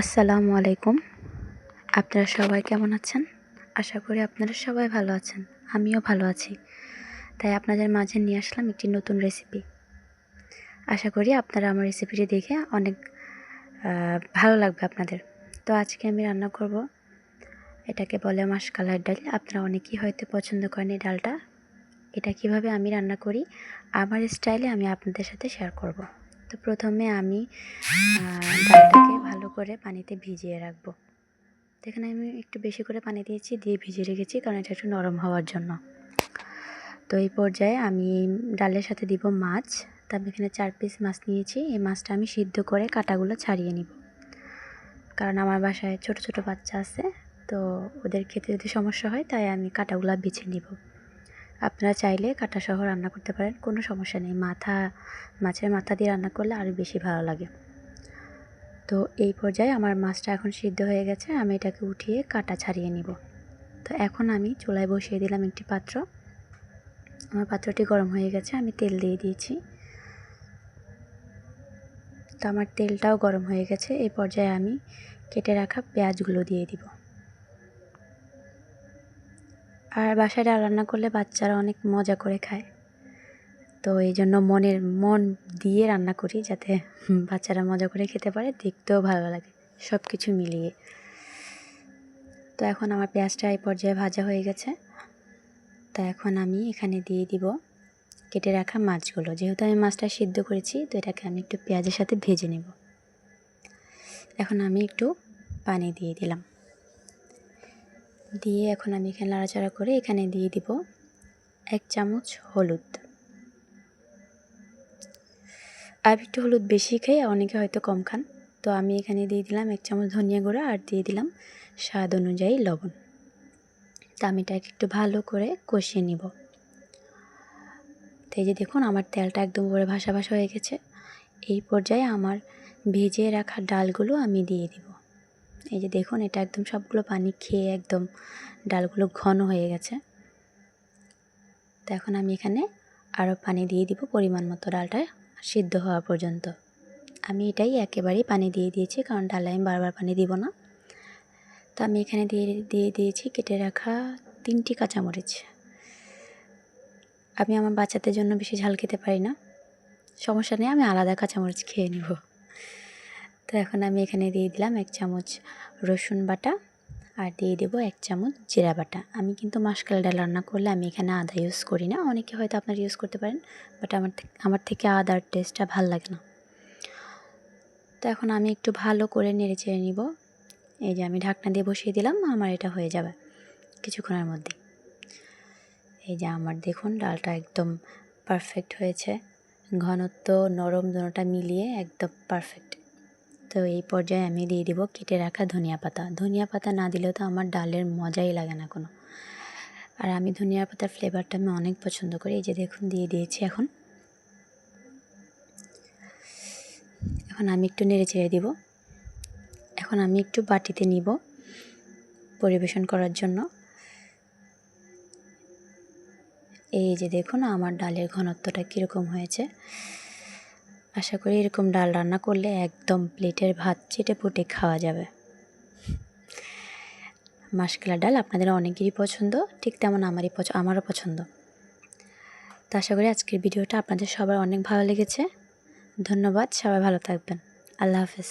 আসসালামু আলাইকুম। আপনারা সবাই কেমন আছেন? আশা করি আপনারা সবাই ভালো আছেন। আমিও ভালো আছি। তাই আপনাদের মাঝে নিয়ে আসলাম একটি নতুন রেসিপি আশা করি আপনারা আমার রেসিপিটি দেখে অনেক ভালো লাগবে আপনাদের। তো আজকে আমি রান্না করব। এটাকে বলে মাসকালার ডাল। আপনারা অনেকেই হয়তো পছন্দ করেন এই ডালটা। এটা কীভাবে আমি রান্না করি, আমার স্টাইলে আমি আপনাদের সাথে শেয়ার করব। তো প্রথমে আমি ভালো করে পানিতে ভিজিয়ে রাখব। এখানে আমি একটু বেশি করে পানি দিয়েছি, দিয়ে ভিজিয়ে রেখেছি কারণ এটা একটু নরম হওয়ার জন্য। তো এই পর্যায়ে আমি ডালের সাথে দিব মাছ। তা এখানে চার পিস মাছ নিয়েছি। এই মাছটা আমি সিদ্ধ করে কাটাগুলো ছাড়িয়ে নিব। কারণ আমার বাসায় ছোট ছোট বাচ্চা আছে, তো ওদের খেতে যদি সমস্যা হয় তাই আমি কাটাগুলো বেছে নিব। আপনারা চাইলে কাটা সহ রান্না করতে পারেন, কোনো সমস্যা নেই। মাথা, মাছের মাথা দিয়ে রান্না করলে আরও বেশি ভালো লাগে। তো এই পর্যায়ে আমার মাছটা এখন সিদ্ধ হয়ে গেছে, আমি এটাকে উঠিয়ে কাটা ছাড়িয়ে নিব। তো এখন আমি চুলায় বসিয়ে দিলাম একটি পাত্র। আমার পাত্রটি গরম হয়ে গেছে, আমি তেল দিয়ে দিয়েছি। তো আমার তেলটাও গরম হয়ে গেছে এই পর্যায়ে আমি কেটে রাখা পেঁয়াজগুলো দিয়ে দিব। আর বাসায় ডাল রান্না করলে বাচ্চারা অনেক মজা করে খায়। তো এই জন্য মনের, মন দিয়ে রান্না করি যাতে বাচ্চারা মজা করে খেতে পারে, দেখতেও ভালো লাগে সব কিছু মিলিয়ে। তো এখন আমার পেঁয়াজটা এই পর্যায়ে ভাজা হয়ে গেছে। তো এখন আমি এখানে দিয়ে দিব কেটে রাখা মাছগুলো। যেহেতু আমি মাছটা সিদ্ধ করেছি, তো এটাকে আমি একটু পেঁয়াজের সাথে ভেজে নেব। এখন আমি একটু পানি দিয়ে দিলাম। দিয়ে এখন আমি এখানে নাড়াচাড়া করে এখানে দিয়ে দিব এক চামচ হলুদ। আর একটু হলুদ বেশি খাই অনেকে হয়তো কম খান। তো আমি এখানে দিয়ে দিলাম এক চামচ ধনিয়া গুঁড়া আর দিয়ে দিলাম স্বাদ অনুযায়ী লবণ। তা আমি এটাকে একটু ভালো করে কষিয়ে নিব। তো এই যে দেখুন, আমার তেলটা একদম উপরে ভাসা ভাসা হয়ে গেছে। এই পর্যায়ে আমার ভিজিয়ে রাখা ডালগুলো আমি দিয়ে দিব। এই যে দেখুন, এটা একদম সবগুলো পানি খেয়ে একদম ডালগুলো ঘন হয়ে গেছে। তো এখন আমি এখানে আরও পানি দিয়ে দিব পরিমাণ মতো ডালটা সিদ্ধ হওয়া পর্যন্ত। আমি এটাই একেবারেই পানি দিয়ে দিয়েছি, কারণ ডালে আমি বারবার পানি দিব না। তো আমি এখানে দিয়ে দিয়ে দিয়েছি, কেটে রাখা তিনটি কাঁচামরিচ। আমি আমার বাচ্চাদের জন্য বেশি ঝাল খেতে পারি না। সমস্যা নেই, আমি আলাদা কাঁচামরিচ খেয়ে নেব। তো এখন আমি এখানে দিয়ে দিলাম এক চামচ রসুন বাটা। আর দিয়ে দেবো এক চামচ জিরা বাটা। আমি কিন্তু মাসকাল ডাল রান্না করলে আমি এখানে আদা ইউজ করি না। অনেকে হয়তো আপনারা ইউজ করতে পারেন বাট আমার আমার থেকে আদার টেস্টটা ভালো লাগে না। তো এখন আমি একটু ভালো করে নেড়ে চেড়ে নিব। এই যে আমি ঢাকনা দিয়ে বসিয়ে দিলাম, আমার এটা হয়ে যাবে কিছুক্ষণের মধ্যে। এই যে আমার দেখুন, ডালটা একদম পারফেক্ট হয়েছে। ঘনত্ব নরম দুটা মিলিয়ে একদম পারফেক্ট তো এই পর্যায়ে আমি দিয়ে দিব কেটে রাখা ধনিয়া পাতা। ধনিয়া পাতা না দিলেও তো আমার ডালের মজাই লাগে না কোনো। আর আমি ধনিয়া পাতার ফ্লেভারটা আমি অনেক পছন্দ করি। এই যে দেখুন, দিয়ে দিয়েছি এখন। এখন আমি একটু নেড়ে চেড়ে দিব। এখন আমি একটু বাটিতে নিব পরিবেশন করার জন্য। এই যে দেখুন, আমার ডালের ঘনত্বটা কীরকম হয়েছে। আশা করি এরকম ডাল রান্না করলে একদম প্লেটের ভাত চেটে পুটে খাওয়া যাবে। মাসকলার ডাল আপনাদের অনেকেরই পছন্দ, ঠিক তেমন আমারই পছ আমারও পছন্দ। তো আশা করি আজকের ভিডিওটা আপনাদের সবার অনেক ভালো লেগেছে। ধন্যবাদ, সবাই ভালো থাকবেন। আল্লাহ হাফেজ।